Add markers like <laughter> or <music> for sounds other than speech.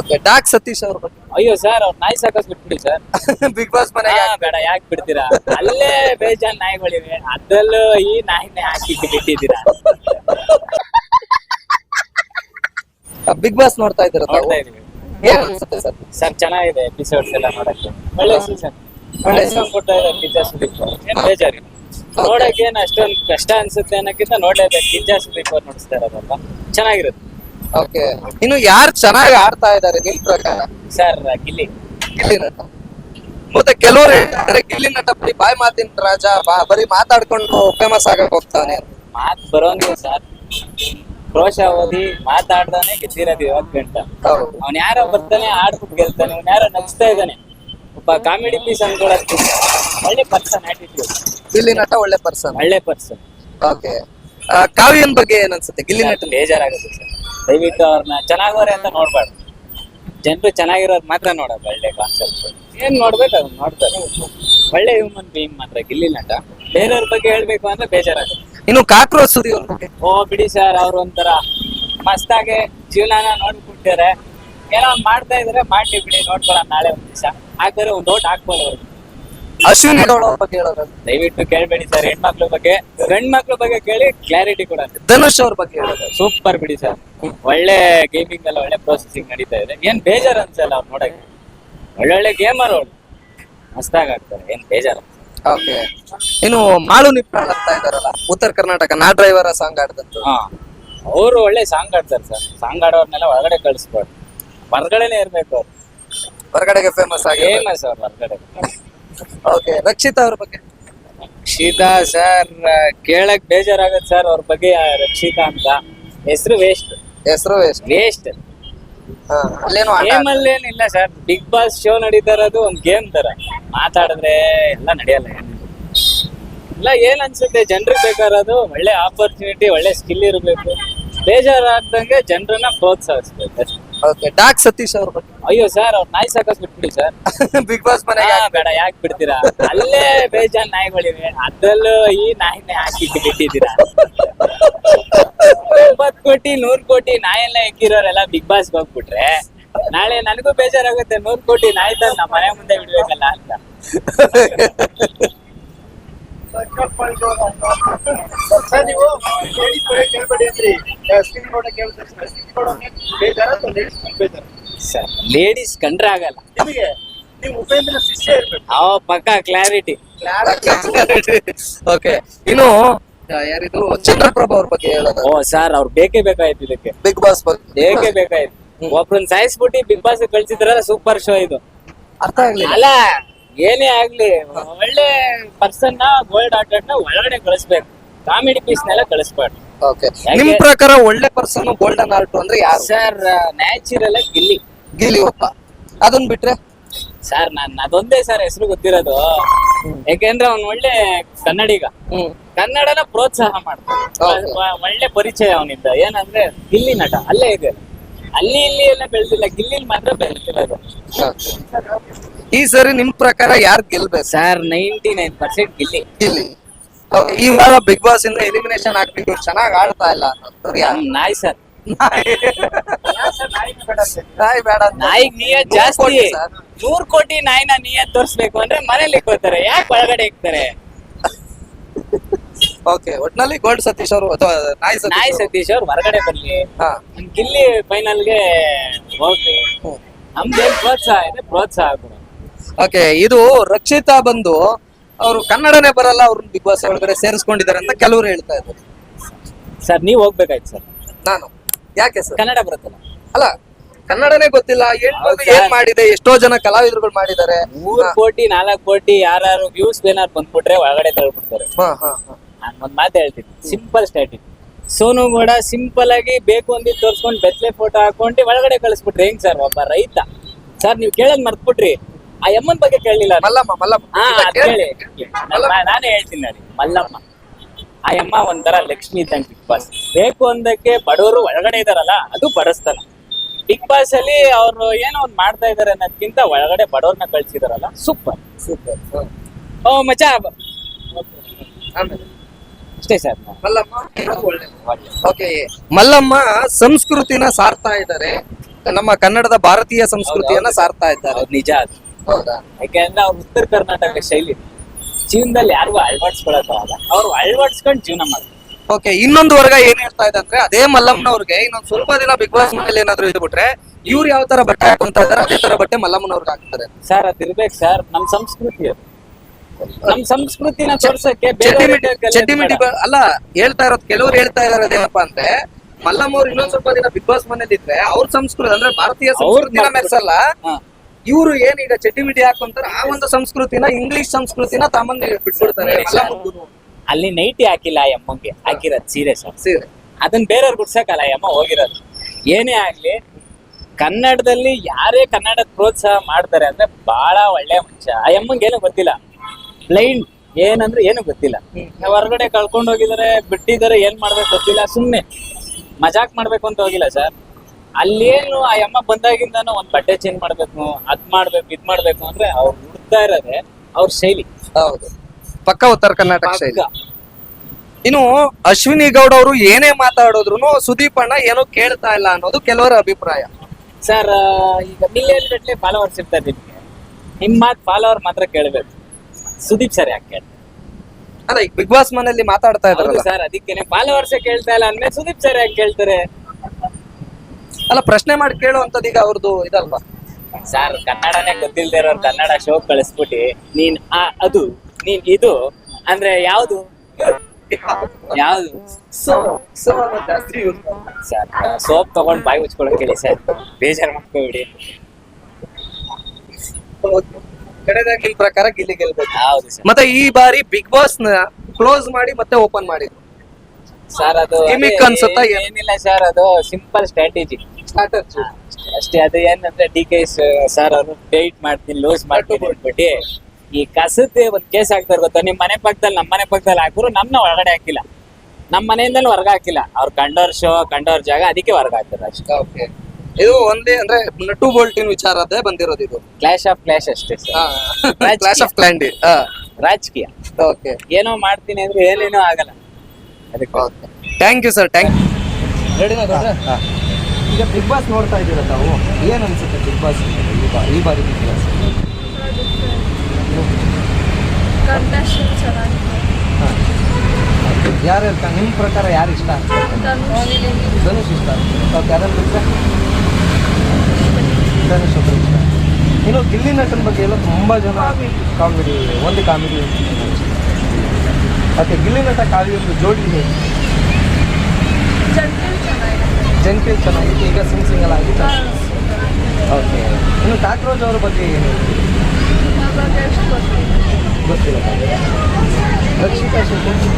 Okay dock Satish ಅವ್ರ ಬಗ್ಗೆ. ಅಯ್ಯೋ ಸರ್ ಅವ್ರ ನಾಯಿ ಸಾಕಸ್ ಬಿಟ್ಬಿಡಿ ಸರ್ ಬಿಗ್ ಬಾಸ್ ಮನೆ ಹಾ, ಬೇಡ ಯಾಕೆ ಬಿಡ್ತೀರಾ? ಅಲ್ಲೇ ಬೇಜಾನ್ ನಾಯಿಗಳಿವೆ. ಅದ್ರಲ್ಲೂ ಈ ನಾಯಿನೇ ಹಾಕಿ ಬಿಟ್ಟಿದ್ದೀರಾ? ಬಿಗ್ ಬಾಸ್ ನೋಡ್ತಾ ಇದ್ದೀರಾ ತಾವು? ನೋಡ್ತಾ ಇದೀವಿ ಏನ್ ಅನ್ಸುತ್ತೆ ಸರ್ ಸರ್ ಚೆನ್ನಾಗಿದೆ ಎಪಿಸೋಡ್ಸ್ ಎಲ್ಲ ನೋಡಕ್ಕೆ. ಒಳ್ಳೆ ಸೀಸನ್ ಒಳ್ಳೆ ಸೀಸನ್ ಕೊಡ್ತಾ ಇದ್ದಾರೆ ಕಿಚ್ಚ ಸುದೀಪ್ ಅವ್ರು. ಏನ್ ಬೇಜಾರಿಲ್ಲ ನೋಡಕ್ಕೆ ಏನ್ ಅಷ್ಟೊಂದು ಕಷ್ಟ ಅನ್ಸುತ್ತೆ ಅನ್ನೋಕ್ಕಿಂತ ನೋಡ್ಲೇಬೇಕು. ಕಿಂಜಾ ಸುದೀಪ್ ಅವ್ರು ನೋಡಿಸ್ತಾ ಇರೋದಲ್ವಾ? ಚೆನ್ನಾಗಿರುತ್ತೆ. ಓಕೆ. ಇನ್ನು ಯಾರು ಚೆನ್ನಾಗಿ ಆಡ್ತಾ ಇದ್ದಾರೆ ನಿಮ್ ಪ್ರಕಾರ? ಸರ್ ಗಿಲ್ಲಿ. ಗಿಲ್ಲಿ ನಟ. ಮತ್ತೆ ಕೆಲವರು ಹೇಳ್ತಾರೆ ಗಿಲ್ಲಿ ನಟ ಬರೀ ಬಾಯಿ ಮಾತಿನ ರಾಜ ಬಾ- ಬರೀ ಮಾತಾಡ್ಕೊಂಡು ಫೇಮಸ್ ಆಗಕ್ ಹೋಗ್ತಾನೆ ಮಾತ್ ಬರೋಂಗಿಲ್ಲ ಸರ್ ಕ್ರೋಶ ಓದಿ ಮಾತಾಡ್ದಾನೆ ಗೆದ್ದಿರೋದು ಇವಾಗ ಗಂಟ ಹೌದು. ಅವ್ನ್ ಯಾರೋ ಬರ್ತಾನೆ ಆಡ್ಬಿಟ್ಟು ಗೆಲ್ತಾನೆ ಅವ್ನ್ ಯಾರೋ ನಗ್ಸ್ತಾ ಇದ್ದಾನೆ. ಒಬ್ಬ ಕಾಮಿಡಿ ಪೀಸ್ ಅನ್ಕೊಳಕ್ಕಿಂತ ಒಳ್ಳೆ ಪರ್ಸನ್ ಆಟಿಟ್ಯೂಡ್ ಗಿಲ್ಲಿ ನಟ ಒಳ್ಳೆ ಪರ್ಸನ್ ಒಳ್ಳೆ ಪರ್ಸನ್ ಓಕೆ. ಕಾವ್ಯನ್ ಬಗ್ಗೆ ಏನ್ ಅನ್ಸುತ್ತೆ? ಗಿಲ್ಲಿ ನಟ ಬೇಜಾರಾಗುತ್ತೆ ಸರ್ ದಯವಿಟ್ಟು ಅವ್ರನ್ನ ಚೆನ್ನಾಗವ್ರೆ ಅಂತ ನೋಡ್ಬಾರ್ದು. ಜನರು ಚೆನ್ನಾಗಿರೋದು ಮಾತ್ರ ನೋಡೋದು ಒಳ್ಳೆ ಕಾನ್ಸೆಪ್ಟ್ ಏನ್ ನೋಡ್ಬೇಕು ಅದನ್ನ ನೋಡ್ತಾರೆ. ಒಳ್ಳೆ ಹ್ಯೂಮನ್ ಬೀಯಿಂಗ್ ಮಾತ್ರ ಗಿಲ್ಲಿ ನಟ. ಬೇರೆಯವ್ರ ಬಗ್ಗೆ ಹೇಳ್ಬೇಕು ಅಂದ್ರೆ ಬೇಜಾರಾಗುತ್ತೆ. ಇನ್ನು ಕಾಕ್ರೋಚ್ ಸುರಿ ಓ ಬಿಡಿ ಸರ್ ಅವ್ರ ಒಂಥರ ಮಸ್ತಾಗೆ ಜೀವನಾನ ನೋಡ್ಬಿಟ್ಟಿದ್ದಾರೆ ಏನೋ ಮಾಡ್ತಾ ಇದ್ರೆ ಮಾಡ್ಲಿ ಬಿಡಿ ನೋಡ್ಕೊಳ್ಳೋಣ ನಾಳೆ ಒಂದ್ ದಿವಸ. ಹಾಕಿದ್ರೆ ಒಂದ್ ಓಟ್ ಹಾಕ್ಬೋದು ಅವ್ರು. ಅಶ್ವಿನಿ. ಗೌಡ ಅವ್ರ ಬಗ್ಗೆ ಹೇಳೋದು ದಯವಿಟ್ಟು ಕೇಳ್ಬೇಡಿ ಸರ್ ಹೆಣ್ಮಕ್ಳ ಬಗ್ಗೆ ಗಂಡ್ ಮಕ್ಳ ಬಗ್ಗೆ ಕೇಳಿ ಕ್ಲಾರಿಟಿ ಕೂಡ. ಧನುಷ್ ಅವ್ರ ಬಗ್ಗೆ ಹೇಳೋದು. ಸೂಪರ್ ಬಿಡಿ ಸರ್. ಒಳ್ಳೆ ಗೇಮಿಂಗ್ ಅಲ್ಲ ಒಳ್ಳೆ ಪ್ರೊಸೆಸಿಂಗ್ ನಡೀತಾ ಇದೆ. ಏನ್ ಬೇಜಾರ್ ಅನ್ಸಲ್ಲ ಅವ್ರು ನೋಡಕ್ಕೆ. ಒಳ್ಳೊಳ್ಳೆ ಗೇಮರ್ ಅವ್ರು. ಮಸ್ತಾಗ್ ಆಗ್ತಾರೆ ಏನ್ ಬೇಜಾರ್. ಓಕೆ. ಇನ್ನು ಮಾಳು ಇದಾರಲ್ಲ ಉತ್ತರ ಕರ್ನಾಟಕ ನಾ ಡ್ರೈವರ್ ಸಾಂಗ್ ಆಡ್ದಂತು ಹಾ. ಅವರು ಒಳ್ಳೆ ಸಾಂಗ್ ಆಡ್ತಾರೆ ಸರ್. ಸಾಂಗ್ ಆಡೋರ್ನೆಲ್ಲ ಒಳಗಡೆ ಕಳಿಸ್ಬಾರ್ದು ಹೊರಗಡೆನೆ ಇರ್ಬೇಕು ಅವ್ರು. ಹೊರಗಡೆಗೆ ಫೇಮಸ್ ಆಗಿ ಫೇಮಸ್ ಅವ್ರು ಹೊರಗಡೆ. ಓಕೆ ರಕ್ಷಿತಾ ಅವ್ರ ಬಗ್ಗೆ. ರಕ್ಷಿತಾ ಸರ್ ಕೇಳಕ್ ಬೇಜಾರಾಗತ್ತೆ ಸರ್ ಅವ್ರ ಬಗ್ಗೆ ರಕ್ಷಿತಾ ಅಂತ. ಹೆಸರು ವೇಸ್ಟ್ ಹೆಸರು ವೇಸ್ಟ್ ವೇಸ್ಟ್ ಅಲ್ಲೇನು ಗೇಮ್ ಅಲ್ಲೇನಿಲ್ಲ ಸರ್ ಬಿಗ್ ಬಾಸ್ ಶೋ ನಡೀತಾ ಇರೋದು ಒಂದ್ ಗೇಮ್ ತರ. ಮಾತಾಡಿದ್ರೆ ಎಲ್ಲ ನಡೆಯಲ್ಲ. ಇಲ್ಲ ಏನ್ ಅನ್ಸುತ್ತೆ? ಜನರಿಗೆ ಬೇಕಾರದು ಒಳ್ಳೆ ಆಪರ್ಚುನಿಟಿ ಒಳ್ಳೆ ಸ್ಕಿಲ್ ಇರಬೇಕು. ಬೇಜಾರಾಗ್ದಂಗೆ ಜನರನ್ನ ಪ್ರೋತ್ಸಾಹಿಸ್ಬೇಕು. ಅಷ್ಟೇ. ಓಕೆ ಡಾಕ್ ಸತೀಶ್ ಅವ್ರ ಬಗ್ಗೆ. ಅಯ್ಯೋ ಸರ್ ಅವ್ರ ನಾಯಿ ಸಾಕಸ್ ಬಿಟ್ಬಿಡಿ ಸರ್ ಬಿಗ್ ಬಾಸ್ ಮನೆ ಬೇಡ ಯಾಕೆ ಬಿಡ್ತೀರಾ? ಅಲ್ಲೇ ಬೇಜಾನ್ ನಾಯಿಗಳಿವೆ. ಅದ್ರಲ್ಲೂ ಈ ನಾಯಿನೇ ಹಾಕಿ ಬಿಟ್ಟಿದ್ದೀರಾ? ಎಂಬತ್ ಕೋಟಿ ನೂರ್ ಕೋಟಿ ನಾಯೆಲ್ಲ ಇಕ್ಕಿರೋರೆಲ್ಲ ಬಿಗ್ ಬಾಸ್ ಹೋಗ್ಬಿಟ್ರೆ ನಾಳೆ ನನಗೂ ಬೇಜಾರಾಗುತ್ತೆ ನೂರ್ ಕೋಟಿ ನಾಯಿ ತಂದು ನಮ್ಮ ಮನೆ ಮುಂದೆ ಬಿಡ್ಬೇಕಲ್ಲ ಅಂತ <laughs> ಸರ್ ನೀವು ಲೇಡೀಸ್ ಕೂಡ ಕೇಳ್ಬೇಡಿ ಅಂದ್ರಿ. ಸ್ಕಿನ್ ಕೂಡ ಕೇಳ್ತಾರೆ. ಸ್ಕಿನ್ ಕೂಡ ಬೇಜಾರ ಅಥವಾ ಲೇಡೀಸ್ ಬೇಜಾರ? ಸರ್ ಲೇಡೀಸ್ ಕಂಡ್ರೆ ಆಗಲ್ಲ. ನಿಮಗೆ ನೀವು ಉಪೇಂದ್ರ ಶಿಷ್ಯ ಇರ್ಬೇಕು. ಅವ ಪಕ್ಕ ಕ್ಲಾರಿಟಿ ಓಕೆ ಇನ್ನು ಆ, ಯಾರಿದು ಚಂದ್ರಪ್ರಭಾ ಅವ್ರ ಬಗ್ಗೆ ಹೇಳೋದು? ಓ ಸರ್ ಅವ್ರು ಬೇಕೇ ಬೇಕಾಯ್ತು ಇದಕ್ಕೆ. ಬಿಗ್ ಬಾಸ್ ಬಗ್ಗೆ. ಬೇಕೇ ಬೇಕಾಯ್ತು. ಒಬ್ರನ್ನ ಸಾಯಿಸ್ಬಿಟ್ಟು ಬಿಗ್ ಬಾಸ್ ಕಳ್ಸಿದ್ರಲ್ಲ ಸೂಪರ್ ಶೋ ಇದು. ಅರ್ಥ ಆಗ್ಲಿಲ್ಲ. ಅಲ್ಲ ಏನೇ ಆಗ್ಲಿ ಒಳ್ಳೆ ಪರ್ಸನ್ನ ಗೋಲ್ಡ್ ಆಟ ನ ಒಳಗಡೆ ಕಳಿಸ್ಬೇಕು. ಕಾಮಿಡಿ ಪೀಸ್ ನೆಲ್ಲ ಕಳಿಸ್ಬಾರ್ದು ಓಕೆ? ನಿಮ್ ಪ್ರಕಾರ ಒಳ್ಳೆ ಪರ್ಸನ್ ಗೋಲ್ಡನ್ ಆರ್ಟ್ ಅಂದ್ರೆ ಯಾರು? Sir natural Gilli. ಗಿಲ್ಲಿ ಒಪ್ಪ ಅದನ್ ಬಿಟ್ರೆ? ಸರ್ ನಾನ್ ಅದೊಂದೇ ಸರ್ ಹೆಸರು ಗೊತ್ತಿರೋದು. ಯಾಕೆಂದ್ರೆ ಅವ್ನ್ ಒಳ್ಳೆ ಕನ್ನಡಿಗ. ಹ್ಮ್. ಕನ್ನಡನ ಪ್ರೋತ್ಸಾಹ ಮಾಡ್ತಾನೆ. ಒ- ಒಳ್ಳೆ ಪರಿಚಯ ಅವನಿಂದ. ಏನಂದ್ರೆ ಗಿಲ್ಲಿ ನಟ. ಅಲ್ಲೇ ಇದೆ. ಅಲ್ಲಿ ಇಲ್ಲಿ ಎಲ್ಲ ಬೆಳೆದಿಲ್ಲ. ಗಿಲ್ಲಿಲ್ ಮಾತ್ರ ಬೆಳೆದಿರೋದು. ಈ ಸರಿ ನಿಮ್ ಪ್ರಕಾರ ಯಾರು ಗೆಲ್ಬೇಕು? Sir ninety nine percent Gilli. Gilli. ಈ ವಾರ ಬಿಗ್ ಬಾಸ್ ಇಂದ ಎಲಿಮಿನೇಷನ್ ಆಗ್ಬೇಕು ಚೆನ್ನಾಗಿ ಆಡ್ತಾ ಇಲ್ಲ ಅನ್ನೋದು. ಯಾರು? ನಮ್ ನಾಯಿ ಸರ್. ನಾಯಿ. ಬೇಡ ಅಂತ. ನಾಯಿಗ್ ನೂರು ಜಾಸ್ತಿ. ಕೋಟಿ ಸರ್. ನೂರ್ ಕೋಟಿ ನಾಯಿನ ನೀಯ ತೋರ್ಸ್ಬೇಕು ಅಂದ್ರೆ ಮನೇಲಿ ಇಕ್ಕೋತಾರೆ. ಯಾಕೆ ಒಳಗಡೆ ಇಕ್ತಾರೆ? ಓಕೆ ಒಟ್ನಲ್ಲಿ ಗೋಲ್ಡ್ ಸತೀಶ್ ಅವರು ಅಥವಾ ನಾಯಿ ಸತೀಶ್ ನಾಯಿ ಅವ್ರು. ಸತೀಶ್ ಅವ್ರು ಹೊರಗಡೆ ಬರ್ಲಿ. ಹಾ. ನಮ್ ಗಿಲ್ಲಿ ಫೈನಲ್ಗೆ ಹೋಗ್ಲಿ. ಹ್ಮ್. ನಮ್ದೇನ್ ಪ್ರೋತ್ಸಾಹ ಇದೆ ಪ್ರೋತ್ಸಾಹ ಕೊಡು. ಓಕೆ ಇದು ರಕ್ಷಿತಾ ಬಂದು ಅವರು ಕನ್ನಡನೇ ಬರಲ್ಲ ಅವ್ರನ್ನ ಬಿಗ್ ಬಾಸ್ ಒಳಗಡೆ ಸೇರಿಸ್ಕೊಂಡಿದ್ದಾರೆ ಅಂತ ಕೆಲವರು ಹೇಳ್ತಾ ಇದ್ದಾರೆ. ಸರ್ ನೀವ್ ಹೋಗ್ಬೇಕಾಯ್ತು ಸರ್. ನಾನು. ಯಾಕೆ ಸರ್? ಕನ್ನಡ ಬರುತ್ತಲ್ಲ. ಅಲ್ಲ ಕನ್ನಡನೇ ಗೊತ್ತಿಲ್ಲ? ಏನ್ ಮಾಡಿದೆ ಎಷ್ಟೋ ಜನ ಕಲಾವಿದರುಗಳು ಮಾಡಿದ್ದಾರೆ. ಮೂರ್ ಕೋಟಿ ನಾಲ್ಕು ಕೋಟಿ ಯಾರು ವ್ಯೂಸ್ ಏನಾರು ಬಂದ್ಬಿಟ್ರೆ ಒಳಗಡೆ ತಳ್ಬಿಡ್ತಾರೆ. ಹಾ ಹಾ ಹಾ. ನಾನ್ ಒಂದ್ ಮಾತು ಹೇಳ್ತೀನಿ. ಸಿಂಪಲ್ ಸ್ಟ್ರಾಟಜಿ ಸೋನು ಕೂಡ ಸಿಂಪಲ್ ಆಗಿ ಬೇಕು ಅಂದಿದ್ ತೋರಿಸ್ಕೊಂಡು ಬೆತ್ತಲೆ ಫೋಟೋ ಹಾಕೊಂಡು ಒಳಗಡೆ ಕಳಿಸ್ಬಿಟ್ರಿ ಹೆಂಗ್ ಸರ್ ಒಬ್ಬ ರೈತ? ಸರ್ ನೀವು ಕೇಳದ್ ಮರ್ತ್ಬಿಟ್ರಿ. ಆ ಯಮ್ಮನ್ ಬಗ್ಗೆ ಕೇಳಲಿಲ್ಲ ಮಲ್ಲಮ್ಮ ಮಲ್ಲಮ್ಮ. ನಾನ್- ಹೇಳ್ತೀನಿ ನೋಡಿ ಮಲ್ಲಮ್ಮ. ಆ ಯಮ್ಮ ಒಂಥರ ಲಕ್ಷ್ಮಿ ಇದ್ದಂಗೆ ಬಿಗ್ ಬಾಸ್ ಬೇಕು ಅಂದಕ್ಕೆ ಬಡವರು ಒಳಗಡೆ ಇದಾರಲ್ಲ ಅದು ಬಡಸ್ತಾನ. ಬಿಗ್ ಬಾಸ್ ಅಲ್ಲಿ ಅವ್ರು ಏನೋ ಒಂದ್ ಮಾಡ್ತಾ ಇದಾರೆ ಅನ್ನೋದ್ಕಿಂತ ಒಳಗಡೆ ಬಡವ್ರನ್ನ ಕಳ್ಸಿದಾರಲ್ಲ. Super super. ಓ ಮಚಾ ಅಷ್ಟೇ ಸರ್ ಮಲ್ಲಮ್ಮ ಮಲ್ಲಮ್ಮ ಸಂಸ್ಕೃತಿನ ಸಾರ್ತಾ ಇದ್ದಾರೆ. ನಮ್ಮ ಕನ್ನಡದ ಭಾರತೀಯ ಸಂಸ್ಕೃತಿಯನ್ನ. ಸಾರ್ತಾ ಇದ್ದಾರೆ. ನಿಜ ಅದು. ಹೌದಾ? ಯಾಕೆಂದ್ರೆ ಅವ್ರ ಉತ್ತರ ಕರ್ನಾಟಕ ಶೈಲಿ. ಜೀವನದಲ್ಲಿ ಯಾರಿಗೂ ಅಳವಡಿಸ್ಕೊಳಕ್ಕಾಗಲ್ಲ. ಅವ್ರು ಅಳವಡಿಸ್ಕೊಂಡು ಜೀವನ ಮಾಡ್ತಾರೆ. ಓಕೆ ಇನ್ನೊಂದು ವರ್ಗ ಏನ್ ಹೇಳ್ತಾ ಇದೆ ಅಂದ್ರೆ ಅದೇ ಮಲ್ಲಮ್ಮನವ್ರಿಗೆ ಇನ್ನೊಂದ್ ಸ್ವಲ್ಪ ದಿನ ಬಿಗ್ ಬಾಸ್ ಮನೇಲಿ ಏನಾದ್ರು ಇದ್ಬಿಟ್ರೆ ಇವ್ರು ಯಾವ ತರ ಬಟ್ಟೆ ಹಾಕೊಂತ ಇದಾರೆ ಅದೇ ತರ ಬಟ್ಟೆ ಮಲ್ಲಮ್ಮನವ್ರಿಗೆ ಹಾಕ್ತಾರೆ. ಸರ್ ಅದಿರ್ಬೇಕು ಸರ್ ನಮ್ ಸಂಸ್ಕೃತಿ ಅದು. ನಮ್ ಸಂಸ್ಕೃತಿನ ತೋರ್ಸಕ್ಕೆ ಅಲ್ಲ ಹೇಳ್ತಾ ಇರೋದು ಕೆಲವ್ರು ಹೇಳ್ತಾ ಇದಾರೆ ಅದೇನಪ್ಪ ಅಂದ್ರೆ ಮಲ್ಲಮ್ಮ ಅವ್ರು ಇನ್ನೊಂದ್ ಸ್ವಲ್ಪ ದಿನ ಬಿಗ್ ಬಾಸ್ ಮನೇಲಿ ಇದ್ರೆ ಅವ್ರ ಸಂಸ್ಕೃತಿ ಅಂದ್ರೆ ಭಾರತೀಯ ಸಂಸ್ಕೃತಿ. ಮೆರ್ಸಲ್ಲ. ಇವ್ರು ಏನೀಗ ಚಡ್ಡಿ ಬಿಡಿ ಹಾಕೊಂತಾರ ಆ ಒಂದು ಸಂಸ್ಕೃತಿನ ಇಂಗ್ಲಿಷ್ ಸಂಸ್ಕೃತಿನ ತಮ್ಮನ್ನ ಬಿಟ್ಬಿಡ್ತಾರೆ. ಅಲ್ಲಿ ನೈಟಿ ಹಾಕಿಲ್ಲ ಆ ಅಮ್ಮಂಗೆ ಹಾಕಿರೋದು ಸೀರೆ ಸರ್ ಸೀರೆ. ಅದನ್ನ ಬೇರೆಯವ್ರು ಗುಡ್ಸಕ್ಕಲ್ಲ ಅಮ್ಮ ಹೋಗಿರೋದು. ಏನೇ ಆಗ್ಲಿ ಕನ್ನಡದಲ್ಲಿ ಯಾರೇ ಕನ್ನಡ ಪ್ರೋತ್ಸಾಹ ಮಾಡ್ತಾರೆ ಅಂದ್ರೆ ಬಹಳ ಒಳ್ಳೆ ಮನುಷ್ಯ. ಆ ಅಮ್ಮಂಗೆ ಏನು ಗೊತ್ತಿಲ್ಲ. ಪ್ಲೈನ್ ಏನಂದ್ರೆ ಏನು ಗೊತ್ತಿಲ್ಲ. ಹೊರಗಡೆ ಕಳ್ಕೊಂಡು ಹೋಗಿದಾರೆ ಬಿಟ್ಟಿದ್ದಾರೆ ಏನ್ ಮಾಡ್ಬೇಕು ಗೊತ್ತಿಲ್ಲ ಸುಮ್ನೆ. ಮಜಾಕ್ ಮಾಡ್ಬೇಕು ಅಂತ ಹೋಗಿಲ್ಲ ಸರ್. ಅಲ್ಲೇನು ಆ ಅಮ್ಮ ಬಂದಾಗಿಂದಾನು ಒಂದ್ ಬಟ್ಟೆ ಚೇಂಜ್ ಮಾಡ್ಬೇಕು ಅದ್ ಮಾಡ್ಬೇಕು ಇದ್ ಮಾಡ್ಬೇಕು ಅಂದ್ರೆ ಅವ್ರು ಹುಡ್ತಾ ಇರೋದೇ ಅವ್ರ ಶೈಲಿ. ಹೌದು. ಪಕ್ಕ ಉತ್ತರ ಕರ್ನಾಟಕ ಶೈಲಿ. ಇನ್ನು ಅಶ್ವಿನಿ ಗೌಡ ಅವರು ಏನೇ ಮಾತಾಡಿದ್ರು ಸುದೀಪ್ ಅಣ್ಣ ಏನೋ ಕೇಳ್ತಾ ಇಲ್ಲ ಅನ್ನೋದು ಕೆಲವರ ಅಭಿಪ್ರಾಯ. ಸರ್ ಈಗ ಮಿಲಿಯನ್ ಗಟ್ಟಲೆ ಫಾಲೋವರ್ಸ್ ಇರ್ತಾರೆ ನಿಮ್ಗೆ ನಿಮ್ ಮಾತ್ ಫಾಲೋವರ್ ಮಾತ್ರ ಕೇಳಬೇಕು. ಸುದೀಪ್ ಸರ್ ಯಾಕೆ ಕೇಳ್ತಾರೆ ಅಲ್ಲ ಈಗ ಬಿಗ್ ಬಾಸ್ ಮನೆಯಲ್ಲಿ ಮಾತಾಡ್ತಾ ಇದ್ದಾರೆ ಸರ್ ಅದಕ್ಕೇನೆ ಫಾಲೋವರ್ಸ್ ಕೇಳ್ತಾ ಇಲ್ಲ ಅಂದ್ರೆ ಸುದೀಪ್ ಸರ್ ಯಾಕೆ ಕೇಳ್ತಾರೆ? ಅಲ್ಲ ಪ್ರಶ್ನೆ ಮಾಡಿ ಕೇಳುವಂತದ್ದು ಈಗ ಅವ್ರದ್ದು ಇದಲ್ವಾ? ಸರ್ ಕನ್ನಡನೇ ಗೊತ್ತಿಲ್ದೇ ಇರೋರು ಕನ್ನಡ ಶೋ ಕಳಿಸ್ಬಿಟ್ಟು ನೀನ್ ಆ ಅದು ನೀನ್ ಇದು ಅಂದ್ರೆ ಯಾವ್ದು? ಯಾವ್ದು? ಸೊ ಸೊ ಜಾಸ್ತಿ ಸರ್ ಸೋಪ್ ತಗೊಂಡ್ ಬಾಯಿ ಮುಚ್ಕೊಳಕ್ ಹೇಳಿ ಸರ್ ಬೇಜಾರ್ ಮಾಡ್ಕೋಬಿಡಿ. ಕಡೆದಾಗಿ ನಿಮ್ ಪ್ರಕಾರ ಗಿಲ್ಲಿ ಗೆಲ್ಬೇಕು. ಹೌದು ಸರ್ ಮತ್ತೆ ಈ ಬಾರಿ ಬಿಗ್ ಬಾಸ್ನ ಕ್ಲೋಸ್ ಮಾಡಿ ಮತ್ತೆ ಓಪನ್ ಮಾಡಿದ್ರು. ಸರ್ ಅದು Gimmick ಅದೇ ಅನ್ಸುತ್ತಾ ಏನ್- ಏನಿಲ್ಲ ಸರ್ ಅದು ಸಿಂಪಲ್ ಸ್ಟ್ರಾಟಜಿ ಅಷ್ಟೇ ಅದು ಏನಂದ್ರೆ ಡಿ ಕೆ ಸರ್ ಅವರು ಡೇಟ್ ಮಾಡ್ತೀನಿ ಲೂಸ್ ಮಾಡ್ತೀನಿ ಅಂದ್ಬಿಟ್ಟು ಈ ಕಸದ ಒಂದ್ ಕೇಸ್ ಹಾಕ್ತಾರೆ ಗೊತ್ತಾ? ನಿಮ್ ಮನೆ ಪಕ್ಕದಲ್ಲಿ ನಮ್ಮ ಮನೆ ಪಕ್ಕದಲ್ಲಿ ಹಾಕಿದ್ರು ನಮ್ನ ಒಳಗಡೆ ಹಾಕಿಲ್ಲ. ನಮ್ಮ ಮನೆಯಿಂದಲೂ ಹೊರಗ ಹಾಕಿಲ್ಲ. ಅವ್ರು ಕಂಡೋರ್ ಶೋ ಕಂಡೋರ್ ಜಾಗ ಅದಕ್ಕೆ ಹೊರಗ ಹಾಕ್ತಾರೆ ಅಷ್ಟೇ. ಓಕೆ ಇದು ಒಂದೇ ಅಂದ್ರೆ ನಟು ಬೋಲ್ಟಿನ ವಿಚಾರದೇ ಬಂದಿರೋದು ಇದು? ಕ್ಲಾಶ್ ಆಫ್ ಕ್ಲಾಶ್ ಅಷ್ಟೇ ಸರ್ ಕ್ಲಾಶ್ ಆಫ್ ಕ್ಲಾಂಡಿ ರಾಜಕೀಯ. ಓಕೆ ಏನೋ ಮಾಡ್ತೀನಿ ಅಂದ್ರೆ ಏನೇನೋ ಆಗಲ್ಲ. ಅದಕ್ಕೆ. ಥ್ಯಾಂಕ್ ಯು ಸರ್ ಥ್ಯಾಂಕ್ ರೆಡಿನಾ ಈಗ ಬಿಗ್ ಬಾಸ್ ನೋಡ್ತಾ ಇದ್ದೀರಾ ತಾವು? ಏನು ಅನಿಸುತ್ತೆ ಬಿಗ್ ಬಾಸ್ ಈ ಬಾರಿ ಬಿಗ್ ಬಾಸ್ ಕಂಟೆಸ್ಟೆಂಟ್ ಚೆನ್ನಾಗಿದೆ. ಯಾರು ನಿಮ್ಮ ಪ್ರಕಾರ ಯಾರು ಇಷ್ಟ ಧನುಷ್. ಇಷ್ಟ ಓಕೆ ಯಾರು ಬಿಟ್ಟರೆ ಧನುಷ್ ಒಬ್ಬರು ಇಷ್ಟ. ಇನ್ನು ಗಿಲ್ಲಿ ನಟನ ಬಗ್ಗೆ ಎಲ್ಲ ತುಂಬ ಜನ ಕಾಮಿಡಿ ಒಂದು ಕಾಮಿಡಿ ಓಕೆ ಗಿಲ್ಲಿ ನಟ ಕಾವಿ ಒಂದು ಜೋಡಿ ಜಂಟಿಲ್ ಚೆನ್ನಾಗಿತ್ತು ಈಗ ಸಿಂಗ್ ಸಿಂಗಲ್ ಆಗಿತ್ತು ಓಕೆ. ಇನ್ನು ಕಾಕ್ರೋಜ್ ಅವ್ರ ಬಗ್ಗೆ ಏನು ಹೇಳ್ತೀರಿ? ಅವಾಗ ಎಷ್ಟು ಗೊತ್ತಿಲ್ಲ. ಗೊತ್ತಿಲ್ಲ ರಕ್ಷಿತಾ ಶೆಟ್ಟಿ?